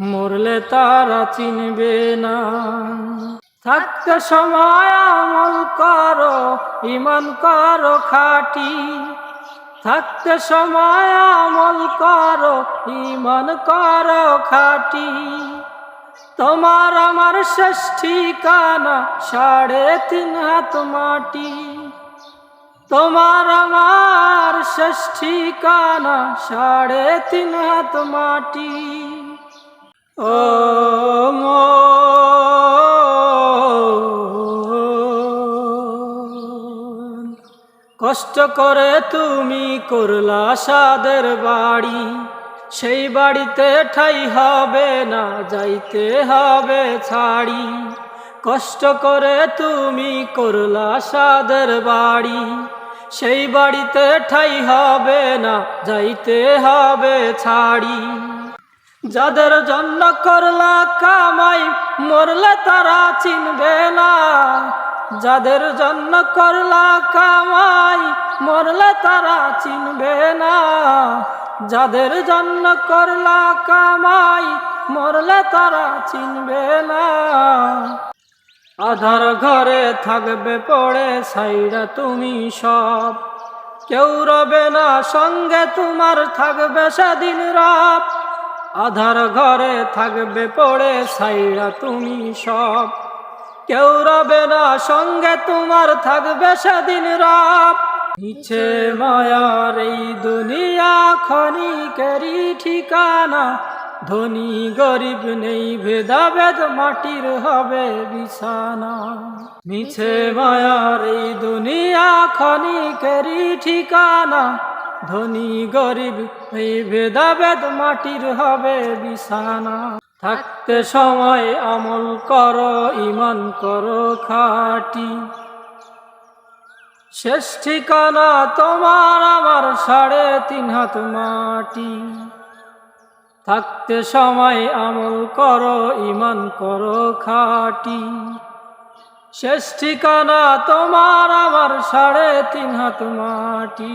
মরলে তারা চিনবে না। থাকতে সময় আমল করো ইমান করো খাটি। থাকতে সময় আমল করো ইমান করো খাটি। তোমার আমার শেষ ঠিকানা সাড়ে তিন হাত মাটি। তোমার আমার শেষ ঠিকানা সাড়ে তিন হাত মাটি। ও কষ্ট করে তুমি করলা সাদের বাড়ি, সেই বাড়িতে ঠাই হবে না, যাইতে হবে ছাড়ি। কষ্ট করে তুমি করলা সাদের বাড়ি, সেই বাড়িতে ঠাই হবে না, যাইতে হবে ছাড়ি। যাদের জন্য করলা কামাই, মরলে তারা চিনবে না। যাদের জন্য করলা কামাই, মরলে তারা চিনবে না। যাদের জন্য করলা কামাই, মরলে তারা চিনবে না। আধার ঘরে থাকবে পড়ে, সাইরা তুমি সব। কেউ রবে না সঙ্গে, তোমার থাকবে সেদিন রব। আধার ঘরে থাকবে পড়ে সাইরা তুমি সব। কেউ রবে না, সঙ্গে তোমার থাকবে সেদিন রব। নিচে মায়ার এই দুনিয়া খনিকেরই ঠিকানা। ধনী গরিব নেই, ভেদাভেদ মাটির হবে বিছানা। মিছে মায়ার এই দুনিয়া খনিকেরই ঠিকানা। ধনী গরিব এই ভেদাভেদ মাটির হবে বিছানা। থাকতে সময় আমল কর ইমান করো খাটি। শেষ ঠিকানা তোমার আমার সাড়ে তিন হাত মাটি। থাকতে সময় আমল কর ইমান করো খাটি। শেষ ঠিকানা তোমার আমার সাড়ে তিন হাত মাটি।